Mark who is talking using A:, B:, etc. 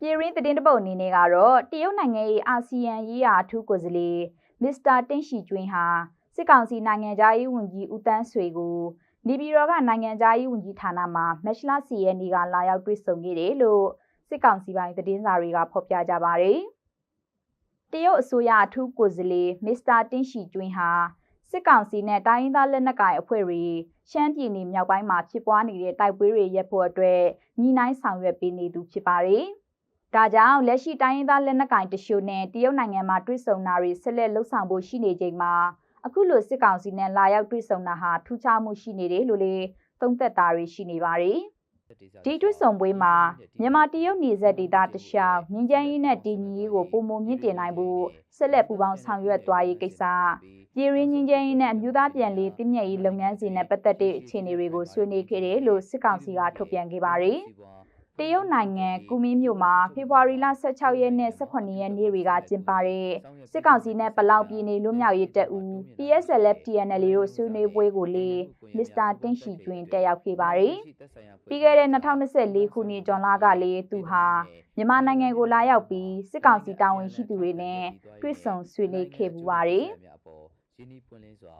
A: ပြည်ရင်းသတင်းတပုတ်အနေနဲ့ကတော့တရုတ်နိုင်ငံ၏အာဆီယံရေးရာအထူးကိုယ်စားလှယ်မစ္စတာတင့်ရှီကျွင်းဟာစစ်ကောင်စီနိုင်ငံသားရေးဝန်ကြီးဦးတန်းဆွေကိုနေပြည်တော်ကနိုင်ငံသားရေးဝန်ကြီးဌာနမှာမက်ရှလာစီရဲ့နေကလာရောက်တွေ့ဆုံခဲ့တယ်လို့စစ်ကောင်စီပိုင်းသတင်းစာတွေကဖော်ပြကြပါတယ်။တရုတ်အစိုးရအထူးကိုယ်စားလှယ်မစ္စတာတင့်ရှီကျွင်းဟာစစ်ကောင်စီနဲ့တိုင်းရင်းသားလက်နက်ကိုင်အဖွဲ့တွေရှမ်းပြည်နယ်မြောက်ပိုင်းမှာဖြစ်ပွားနေတဲ့တိုက်ပွဲတွေရပ်ဖို့အတွက်ညီနိုင်ဆောင်ရွက်ပေးနေသူဖြစ်ပါတယ်။ ဒါကြောင့်လက်ရှိတိုင်းရင်းသားလက်နက်ကိုင်တချို့နဲ့တရုတ်နိုင်ငံမှာတွေ့ဆုံတာတွေဆက်လက်လှုပ်ဆောင်ဖို့ရှိနေချိန်မှာအခုလိုစစ်ကောင်စီနဲ့လာရောက်တွေ့ဆုံတာဟာထူးခြားမှုရှိနေတယ်လို့လေသုံးသက်တာတွေရှိနေပါတယ်။ဒီတွေ့ဆုံပွဲမှာမြန်မာတရုတ်နေဆက်ဒေသတခြားငင်းချမ်းရေးနဲ့တည်ငြိမ်ရေးကိုပုံမမြင့်တင်နိုင်ဖို့ဆက်လက်ပူးပေါင်းဆောင်ရွက်သွားရေးကိစ္စပြည်ရင်းငင်းချမ်းရေးနဲ့အမျိုးသားပြန်လည်တည်မြဲရေးလုပ်ငန်းစဉ်နဲ့ပတ်သက်တဲ့အခြေအနေတွေကိုဆွေးနွေးခဲ့တယ်လို့စစ်ကောင်စီကထုတ်ပြန်ခဲ့ပါတယ်။ တရုတ်နိုင်ငံကူမင်းမြို့မှာဖေဖော်ဝါရီလ16ရက်နဲ့18ရက်နေ့တွေကကျင်းပတဲ့စစ်ကောင်စီနဲ့ပလောက်ပြည်နယ်လွတ်မြောက်ရေးတပ်ဦး PSLF TNL တို့ဆွေးနွေးပွဲကိုလေမစ္စတာတင်ရှိကျွင်းတက်ရောက်ခဲ့ပါတယ်။ပြီးခဲ့တဲ့2024ခုနှစ်ဇွန်လကလည်းသူဟာမြန်မာနိုင်ငံကိုလာရောက်ပြီးစစ်ကောင်စီတာဝန်ရှိသူတွေနဲ့တွေ့ဆုံဆွေးနွေးခဲ့ပူပါတယ်။
B: ရင်းနှီးပွင့်လင်းစွာ